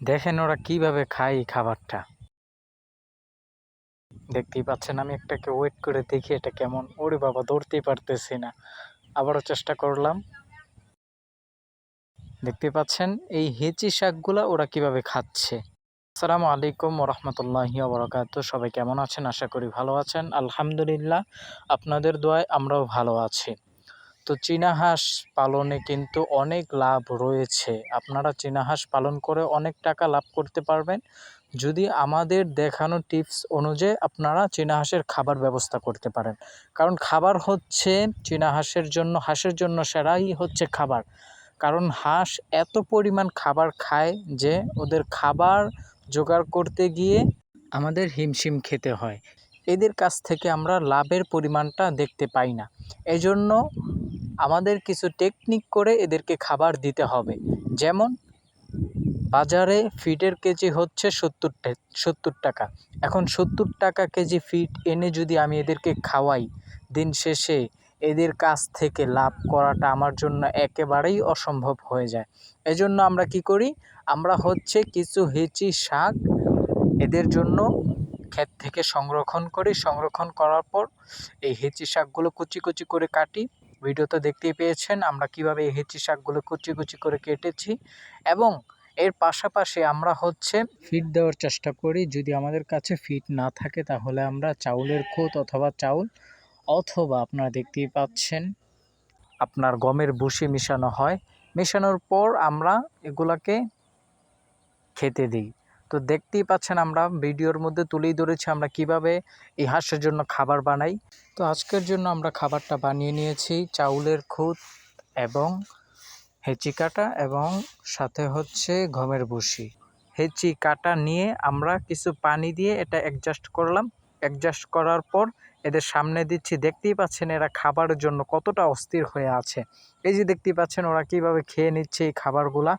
দেখেন ওরা কীভাবে খায় এই খাবারটা। দেখতেই পাচ্ছেন, আমি একটাকে ওয়েট করে দেখি এটা কেমন। ওরে বাবা, ধরতেই পারতেছি না। আবারও চেষ্টা করলাম। দেখতে পাচ্ছেন, এই হেঁচি শাকগুলা ওরা কীভাবে খাচ্ছে। আসসালামু আলাইকুম ওরহমতুল্লাহি বরকাত সবাই কেমন আছেন? আশা করি ভালো আছেন। আলহামদুলিল্লাহ, আপনাদের দোয়ায় আমরাও ভালো আছি। তো চীনা হাঁস পালনে কিন্তু অনেক লাভ রয়েছে। আপনারা চীনা হাঁস পালন করে অনেক টাকা লাভ করতে পারবেন। যদি আমাদের দেখানো টিপস অনুযায়ী আপনারা চীনা হাঁসের খাবার ব্যবস্থা করতে পারেন। কারণ খাবার হচ্ছে চীনা হাঁসের জন্য হাঁসের জন্য সেরাই হচ্ছে খাবার। কারণ হাঁস এত পরিমাণ খাবার খায় যে ওদের খাবার জোগাড় করতে গিয়ে আমাদের হিমশিম খেতে হয়। এদের কাছ থেকে আমরা লাভের পরিমাণটা দেখতে পাই না। এজন্য আমাদের কিছু টেকনিক করে এদেরকে খাবার দিতে হবে। যেমন, বাজারে ফিটের কেজি হচ্ছে সত্তর সত্তর টাকা। এখন সত্তর টাকা কেজি ফিট এনে যদি আমি এদেরকে খাওয়াই, দিন শেষে এদের কাছ থেকে লাভ করাটা আমার জন্য একেবারেই অসম্ভব হয়ে যায়। এজন্য আমরা কি করি? আমরা হচ্ছে কিছু হেঁচি শাক এদের জন্য ক্ষেত থেকে সংরক্ষণ করি। সংরক্ষণ করার পর এই হেঁচি শাকগুলো কুচি কুচি করে কাটি। ভিডিওতে দেখতেই পেয়েছেন, আমরা কীভাবে এই হেঁচি শাকগুলো কুচি কুচি করে কেটেছি এবং এর পাশাপাশি আমরা হচ্ছে ফিট দেওয়ার চেষ্টা করি, যদি আমাদের কাছে ফিট না থাকে তাহলে আমরা চাউলের খুদ অথবা চাউল অথবা আপনারা দেখতেই পাচ্ছেন আপনার গমের ভুসি মিশানো হয়, মেশানোর পর আমরা এগুলাকে খেতে দিই। তো দেখতেই পাচ্ছেন আমরা, ভিডিওর মধ্যে তুলেই ধরেছি আমরা কীভাবে এই হাঁসের জন্য খাবার বানাই। তো আজকের জন্য আমরা খাবারটা বানিয়ে নিয়েছি, চাউলের খুদ এবং হেঁচি কাটা এবং সাথে হচ্ছে ঘমের ভুসি। হেঁচি কাটা নিয়ে আমরা কিছু পানি দিয়ে এটা অ্যাডজাস্ট করলাম। অ্যাডজাস্ট করার পর এদের সামনে দিচ্ছি। দেখতেই পাচ্ছেন এরা খাবারের জন্য কতটা অস্থির হয়ে আছে। এই যে দেখতেই পাচ্ছেন ওরা কীভাবে খেয়ে নিচ্ছে এই খাবারগুলা।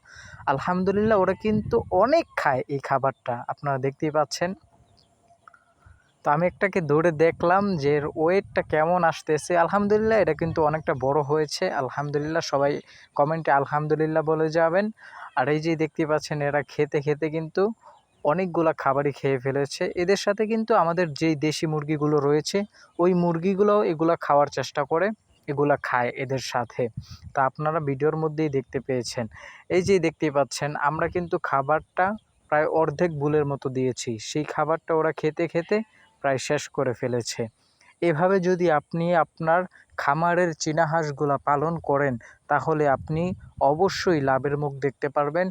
আলহামদুলিল্লাহ ওরা কিন্তু অনেক খায় এই খাবারটা, আপনারা দেখতেই পাচ্ছেন। তো আমি একটাকে দৌড়ে দেখলাম যে ওয়েটটা কেমন আসতেছে। আলহামদুলিল্লাহ এটা কিন্তু অনেকটা বড় হয়েছে। আলহামদুলিল্লাহ সবাই কমেন্টে আলহামদুলিল্লাহ বলে যাবেন। আর এই যে দেখতে পাচ্ছেন এরা খেতে খেতে কিন্তু অনেকগুলা খাবারই খেয়ে ফেলেছে। এদের সাথে কিন্তু আমাদের যেই দেশি মুরগিগুলো রয়েছে, ওই মুরগিগুলোও এগুলা খাওয়ার চেষ্টা করে, এগুলা খায় এদের সাথে। তা আপনারা ভিডিওর মধ্যেই দেখতে পেয়েছেন। এই যে দেখতে পাচ্ছেন, আমরা কিন্তু খাবারটা প্রায় অর্ধেক বুলের মতো দিয়েছি। সেই খাবারটা ওরা খেতে খেতে প্রায় শেষ করে ফেলেছে। এভাবে যদি আপনি আপনার খামারের চীনা হাঁসগুলা পালন করেন, তাহলে আপনি অবশ্যই লাভের মুখ দেখতে পারবেন।